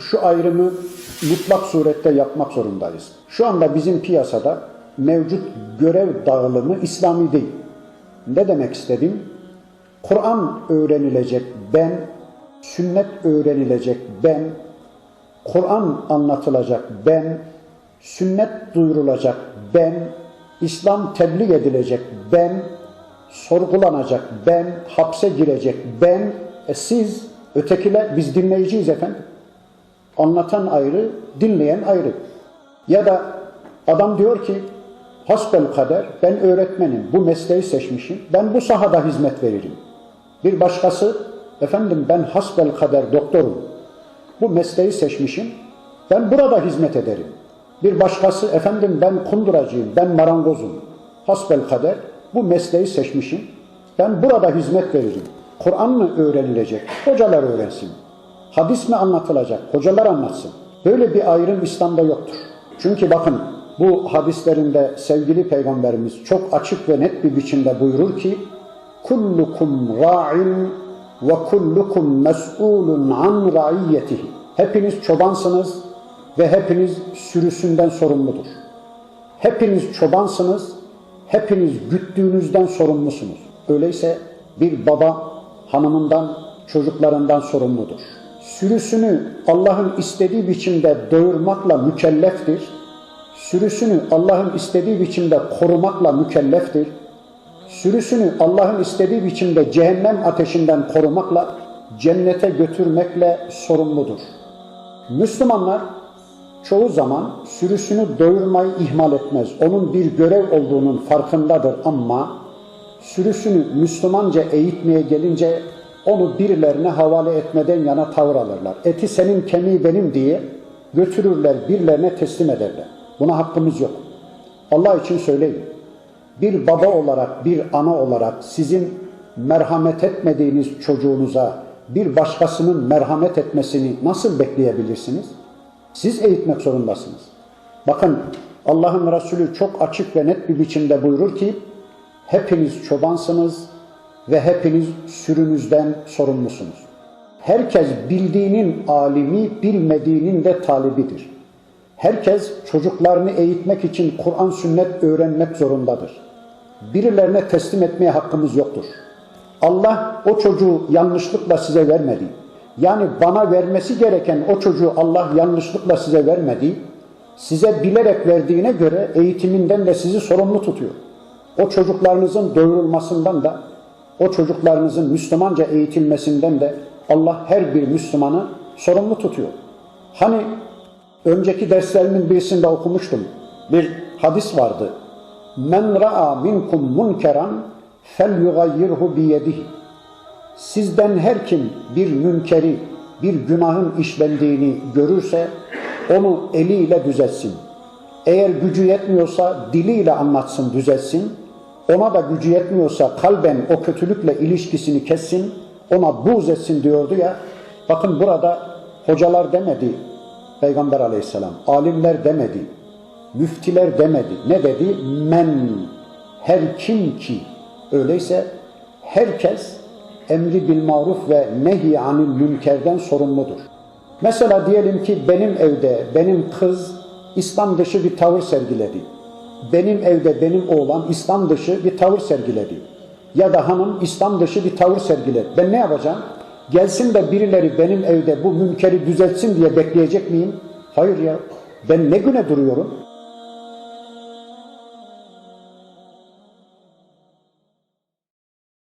şu ayrımı mutlak surette yapmak zorundayız. Şu anda bizim piyasada mevcut görev dağılımı İslami değil. Ne demek istedim? Kur'an öğrenilecek ben, sünnet öğrenilecek ben, Kur'an anlatılacak ben, sünnet duyurulacak ben, İslam tebliğ edilecek ben, sorgulanacak ben, hapse girecek ben, e siz ötekiler biz dinleyiciyiz efendim. Anlatan ayrı, dinleyen ayrı. Ya da adam diyor ki hasbel kader ben öğretmenim, bu mesleği seçmişim, ben bu sahada hizmet veririm. Bir başkası efendim ben hasbel kader doktorum, bu mesleği seçmişim, ben burada hizmet ederim. Bir başkası efendim ben kunduracıyım, ben marangozum, hasbel kader bu mesleği seçmişim, ben burada hizmet veririm. Kur'an mı öğrenilecek? Hocalar öğrensin. Hadis mi anlatılacak? Hocalar anlatsın. Böyle bir ayrım İslam'da yoktur. Çünkü bakın bu hadislerinde sevgili peygamberimiz çok açık ve net bir biçimde buyurur ki kullukum ra'in ve kullukum mes'ulun an ra'iyyetihi. Hepiniz çobansınız ve hepiniz sürüsünden sorumludur. Hepiniz çobansınız, hepiniz güttüğünüzden sorumlusunuz. Öyleyse bir baba hanımından, çocuklarından sorumludur. Sürüsünü Allah'ın istediği biçimde doyurmakla mükelleftir. Sürüsünü Allah'ın istediği biçimde korumakla mükelleftir. Sürüsünü Allah'ın istediği biçimde cehennem ateşinden korumakla, cennete götürmekle sorumludur. Müslümanlar çoğu zaman sürüsünü doyurmayı ihmal etmez. Onun bir görev olduğunun farkındadır ama sürüsünü Müslümanca eğitmeye gelince onu birilerine havale etmeden yana tavır alırlar. Eti senin kemiği benim diye götürürler, birilerine teslim ederler. Buna hakkımız yok. Allah için söyleyeyim. Bir baba olarak, bir ana olarak sizin merhamet etmediğiniz çocuğunuza bir başkasının merhamet etmesini nasıl bekleyebilirsiniz? Siz eğitmek zorundasınız. Bakın Allah'ın Resulü çok açık ve net bir biçimde buyurur ki hepiniz çobansınız ve hepiniz sürünüzden sorumlusunuz. Herkes bildiğinin alimi, bilmediğinin de talibidir. Herkes çocuklarını eğitmek için Kur'an sünnet öğrenmek zorundadır. Birilerine teslim etmeye hakkımız yoktur. Allah o çocuğu yanlışlıkla size vermedi. Yani bana vermesi gereken o çocuğu Allah yanlışlıkla size vermedi. Size bilerek verdiğine göre eğitiminden de sizi sorumlu tutuyor. O çocuklarınızın doyurulmasından da, o çocuklarınızın Müslümanca eğitilmesinden de Allah her bir Müslümanı sorumlu tutuyor. Hani önceki derslerimin birisinde okumuştum. Bir hadis vardı. Men ra'a minkum munkeran fel yugayyirhu biyedihi. Sizden her kim bir münkeri, bir günahın işlendiğini görürse onu eliyle düzeltsin. Eğer gücü yetmiyorsa diliyle anlatsın, düzeltsin. Ona da gücü yetmiyorsa kalben o kötülükle ilişkisini kessin, ona buğz etsin diyordu ya. Bakın burada hocalar demedi Peygamber aleyhisselam, alimler demedi, müftiler demedi. Ne dedi? Men, her kim ki. Öyleyse herkes emri bil maruf ve nehi anil münkerden sorumludur. Mesela diyelim ki benim evde benim kız İslam dışı bir tavır sergiledi. Benim evde benim oğlan İslam dışı bir tavır sergiledi. Ya da hanım İslam dışı bir tavır sergiledi. Ben ne yapacağım? Gelsin de birileri benim evde bu münkeri düzeltsin diye bekleyecek miyim? Hayır ya. Ben ne güne duruyorum?